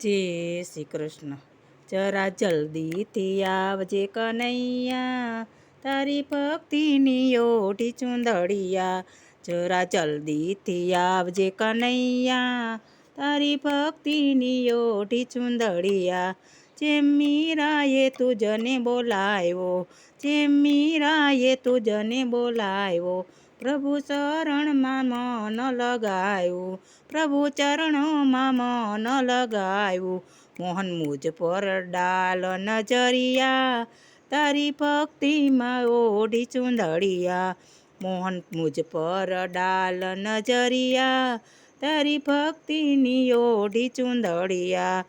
જય શ્રી કૃષ્ણ. જરા જલ્દીથી આવજે કનૈયા. તારી ભક્તિની ઓઢી ચુંદડિયા. જરા જલ્દીથી આવજે કનૈયા. તારી ભક્તિની ઓઢી ચુંદડિયા. જેમ મીરાએ તુજને બોલાવ્યો, જેમ મીરાએ તુજને બોલાવ્યો પ્રભુ ચરણમાં મન લગાયું. પ્રભુ ચરણોમાં મન લગાયું. મોહન મુજ પર ડાલ નજરિયા. તારી ભક્તિમાં ઓઢી ચૂંદડિયા. મોહન મુજ પર ડાલ નજરિયા. તારી ભક્તિની ઓઢી ચૂંદડિયા.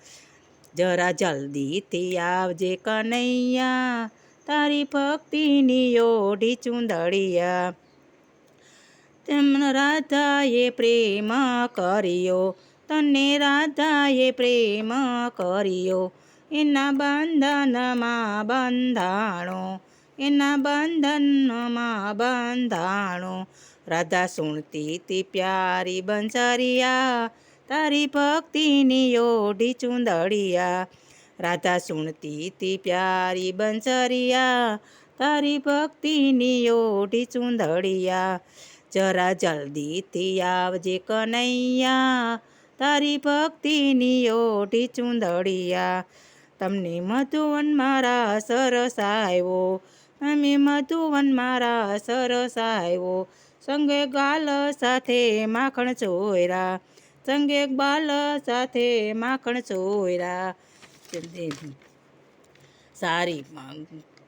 જરા જલ્દીથી આવજે કનૈયા. તારી ભક્તિની ઓઢી ચૂંદડિયા. તેમ રાધાએ પ્રેમ કર્યો, તને રાધાએ પ્રેમ કર્યો. એના બંધનમાં બંધાણો, એના બંધનમાં બંધાણો. રાધા સુણતી તી પ્યારી બંસરિયા તારી ભક્તિની ઓઢી ચુંદડિયા. રાધા સુણતી તી પ્યારી બંસરિયા તારી ભક્તિની ઓઢી ચૂંદડિયા. જરા જલ્દીથી આવજે કનૈયા. તારી ભક્તિની ઓઢી ચૂંદડિયા. તમને મધુવન મારા સરસ આવ્યો તમે મધુવન મારા સરસ આવ્યો સંગે ગાલ સાથે માખણ ચોયરા. સંગે બાલ સાથે માખણ ચોયરા. સારી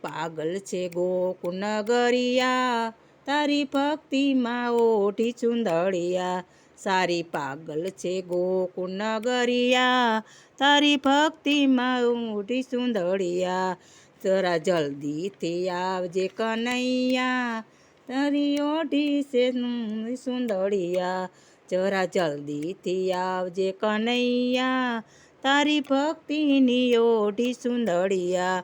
પાગલ છે ગોકુળ નગરિયા તારી ભક્તિમાં ઓઢી ચુંદડિયા. સારી પાગલ છે ગોકુળ નગરિયા. તારી ભક્તિમાં ઓઢી ચુંદડિયા. જરા જલ્દીથી આવજે કનૈયા. તારી ઓઢી છે સુંદડિયા. જરા જલ્દીથી આવજે કનૈયા. તારી ભક્તિની ઓઢી સુંદડિયા